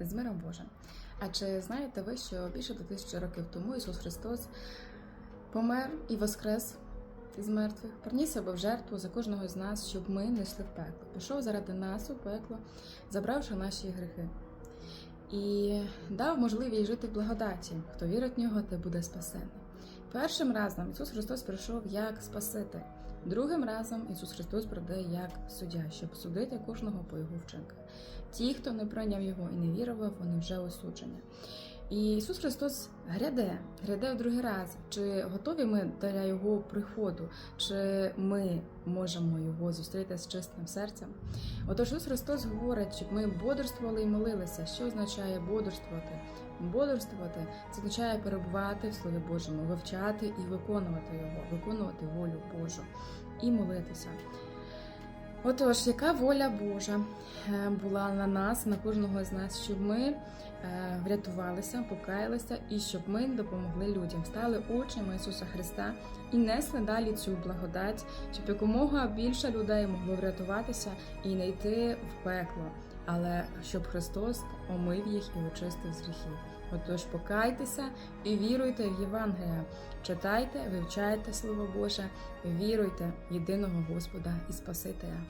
з миром Божим. А чи знаєте ви, що більше до тисячі років тому Ісус Христос помер і воскрес із мертвих, приніс себе в жертву за кожного з нас, щоб ми не йшли в пекло. Пішов заради нас у пекло, забравши наші гріхи. І дав можливість жити в благодаті. Хто вірить в нього, те буде спасений. Першим разом Ісус Христос прийшов як Спаситель. Другим разом Ісус Христос прийде як суддя, щоб судити кожного по його вчинках. Ті, хто не прийняв його і не вірував, вони вже осуджені. І Ісус Христос гряде, гряде в другий раз. Чи готові ми для Його приходу, чи ми можемо його зустріти з чистим серцем? Отож Ісус Христос говорить, щоб ми бодрствували і молилися. Що означає бодрствувати? Бодрствувати це означає перебувати в Слові Божому, вивчати і виконувати його, виконувати волю Божу і молитися. Отож, яка воля Божа е, була на нас, на кожного з нас, щоб ми е, врятувалися, покаялися і щоб ми допомогли людям, стали учнями Ісуса Христа і несли далі цю благодать, щоб якомога більше людей могло врятуватися і не йти в пекло, але щоб Христос омив їх і очистив з гріхів. Отож, покайтеся і віруйте в Євангелія. Читайте, вивчайте Слово Боже, віруйте в єдиного Господа і Спасителя.